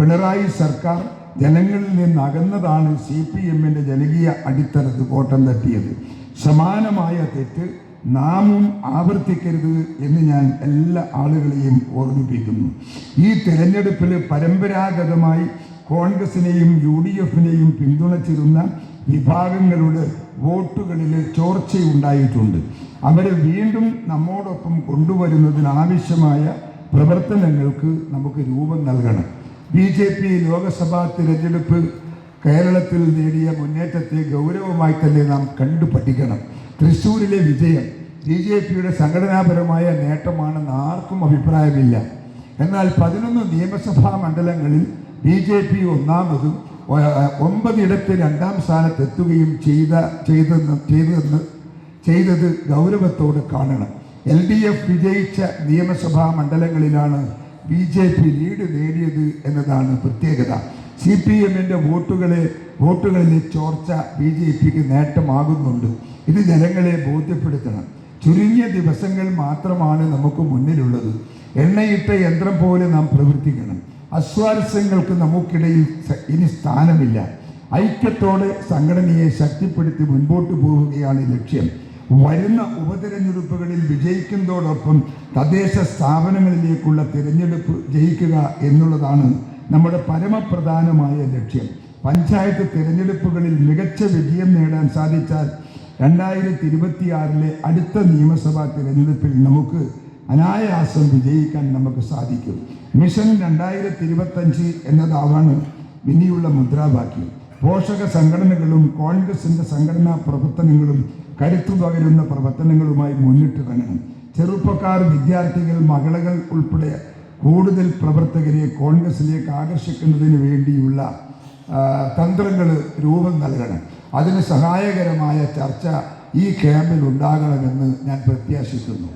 പിണറായി സർക്കാർ ജനങ്ങളിൽ നിന്ന് അകന്നതാണ് സി പി എമ്മിന്റെ ജനകീയ അടിത്തറത്ത് കോട്ടം തട്ടിയത്. സമാനമായ തെറ്റ് നാമും ആവർത്തിക്കരുത് എന്ന് ഞാൻ എല്ലാ ആളുകളെയും ഓർമ്മിപ്പിക്കുന്നു. ഈ തെരഞ്ഞെടുപ്പിൽ പരമ്പരാഗതമായി കോൺഗ്രസിനെയും യു ഡി എഫിനെയും പിന്തുണച്ചിരുന്ന വിഭാഗങ്ങളുടെ വോട്ടുകളിൽ ചോർച്ചയുണ്ടായിട്ടുണ്ട്. അവരെ വീണ്ടും നമ്മോടൊപ്പം കൊണ്ടുവരുന്നതിനാവശ്യമായ പ്രവർത്തനങ്ങൾക്ക് നമുക്ക് രൂപം നൽകണം. ബി ജെ പി ലോകസഭാ തിരഞ്ഞെടുപ്പ് കേരളത്തിൽ നേടിയ മുന്നേറ്റത്തെ ഗൗരവമായി തന്നെ നാം കണ്ടു പഠിക്കണം തൃശ്ശൂരിലെ വിജയം ബി ജെ പിയുടെ സംഘടനാപരമായ നേട്ടമാണെന്ന് ആർക്കും അഭിപ്രായമില്ല. എന്നാൽ പതിനൊന്ന് നിയമസഭാ മണ്ഡലങ്ങളിൽ ബി ജെ പി ഒന്നാമതും ഒമ്പതിടത്ത് രണ്ടാം സ്ഥാനത്തെത്തുകയും ചെയ്ത ചെയ്തെന്ന് ചെയ്തെന്ന് ചെയ്തത് ഗൗരവത്തോട് കാണണം. എൽ ഡി എഫ് വിജയിച്ച നിയമസഭാ മണ്ഡലങ്ങളിലാണ് ബി ജെ പി ലീഡ് നേടിയത് എന്നതാണ് പ്രത്യേകത. സി പി എമ്മിന്റെ വോട്ടുകളെ വോട്ടുകളിലെ ചോർച്ച ബി ജെ പിക്ക് നേട്ടമാകുന്നുണ്ട്. ഇത് ജനങ്ങളെ ബോധ്യപ്പെടുത്തണം. ചുരുങ്ങിയ ദിവസങ്ങൾ മാത്രമാണ് നമുക്ക് മുന്നിലുള്ളത്. എണ്ണയിട്ട യന്ത്രം പോലെ നാം പ്രവർത്തിക്കണം. അസ്വാരസ്യങ്ങൾക്ക് നമുക്കിടയിൽ ഇനി സ്ഥാനമില്ല. ഐക്യത്തോടെ സംഘടനയെ ശക്തിപ്പെടുത്തി മുൻപോട്ട് പോവുകയാണ് ലക്ഷ്യം. വരുന്ന ഉപതെരഞ്ഞെടുപ്പുകളിൽ വിജയിക്കുന്നതോടൊപ്പം തദ്ദേശ സ്ഥാപനങ്ങളിലേക്കുള്ള തിരഞ്ഞെടുപ്പ് ജയിക്കുക എന്നുള്ളതാണ് നമ്മുടെ പരമപ്രധാനമായ ലക്ഷ്യം. പഞ്ചായത്ത് തിരഞ്ഞെടുപ്പുകളിൽ മികച്ച വിജയം നേടാൻ സാധിച്ചാൽ രണ്ടായിരത്തി ഇരുപത്തിയാറിലെ അടുത്ത നിയമസഭാ തിരഞ്ഞെടുപ്പിൽ നമുക്ക് അനായാസം വിജയിക്കാൻ നമുക്ക് സാധിക്കും. മിഷൻ രണ്ടായിരത്തി ഇരുപത്തഞ്ച് എന്നതാവാണ് ഇനിയുള്ള മുദ്രാവാക്യം. പോഷക സംഘടനകളും കോൺഗ്രസിന്റെ സംഘടനാ പ്രവർത്തനങ്ങളും കരുത്തു പകരുന്ന പ്രവർത്തനങ്ങളുമായി മുന്നിട്ടിറങ്ങണം ചെറുപ്പക്കാർ വിദ്യാർത്ഥികൾ മകളകൾ ഉൾപ്പെടെ കൂടുതൽ പ്രവർത്തകരെ കോൺഗ്രസിലേക്ക് ആകർഷിക്കുന്നതിന് വേണ്ടിയുള്ള തന്ത്രങ്ങൾ രൂപം നൽകണം. അതിന് സഹായകരമായ ചർച്ച ഈ ക്യാമ്പിൽ ഉണ്ടാകണമെന്ന് ഞാൻ പ്രത്യാശിക്കുന്നു.